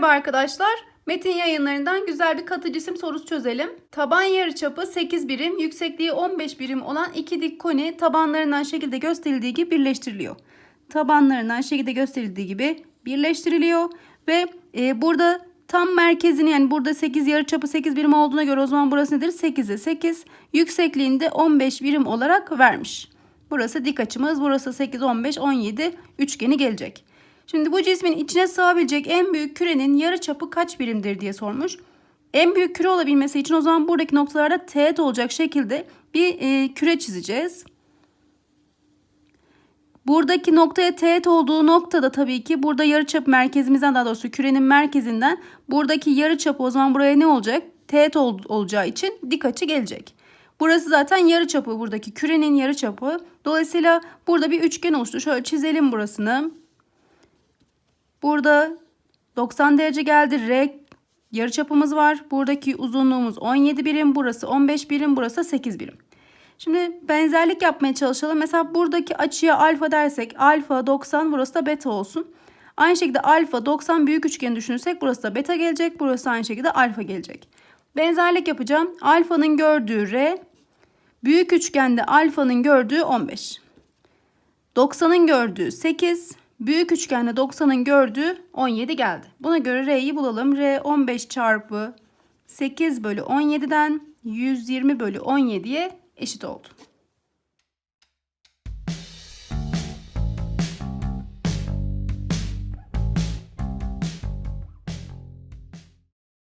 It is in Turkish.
Merhaba arkadaşlar. Metin yayınlarından güzel bir katı cisim sorusu çözelim. Taban yarıçapı 8 birim, yüksekliği 15 birim olan iki dik koni tabanlarından şekilde gösterildiği gibi birleştiriliyor. Tabanlarından şekilde gösterildiği gibi birleştiriliyor ve e, burada tam merkezini yani burada 8 yarıçapı 8 birim olduğuna göre o zaman burası nedir? 8'e 8. Yüksekliğinde 15 birim olarak vermiş. Burası dik açımız. Burası 8, 15, 17 üçgeni gelecek. Şimdi bu cismin içine sığabilecek en büyük kürenin yarıçapı kaç birimdir diye sormuş. En büyük küre olabilmesi için o zaman buradaki noktalarda teğet olacak şekilde bir e, küre çizeceğiz. Buradaki noktaya teğet olduğu noktada tabii ki burada yarıçap merkezimizden daha doğrusu kürenin merkezinden buradaki yarıçapı o zaman buraya ne olacak? Teğet ol, olacağı için dik açı gelecek. Burası zaten yarıçapı buradaki kürenin yarıçapı. Dolayısıyla burada bir üçgen oluştu. Şöyle çizelim burasını. Burada 90 derece geldi. R yarıçapımız var. Buradaki uzunluğumuz 17 birim. Burası 15 birim. Burası 8 birim. Şimdi benzerlik yapmaya çalışalım. Mesela buradaki açıya alfa dersek alfa 90 burası da beta olsun. Aynı şekilde alfa 90 büyük üçgeni düşünürsek burası da beta gelecek. Burası aynı şekilde alfa gelecek. Benzerlik yapacağım. Alfanın gördüğü R büyük üçgende alfanın gördüğü 15. 90'ın gördüğü 8. Büyük üçgende 90'ın gördüğü 17 geldi. Buna göre R'yi bulalım. R 15 çarpı 8 bölü 17'den 120 bölü 17'ye eşit oldu.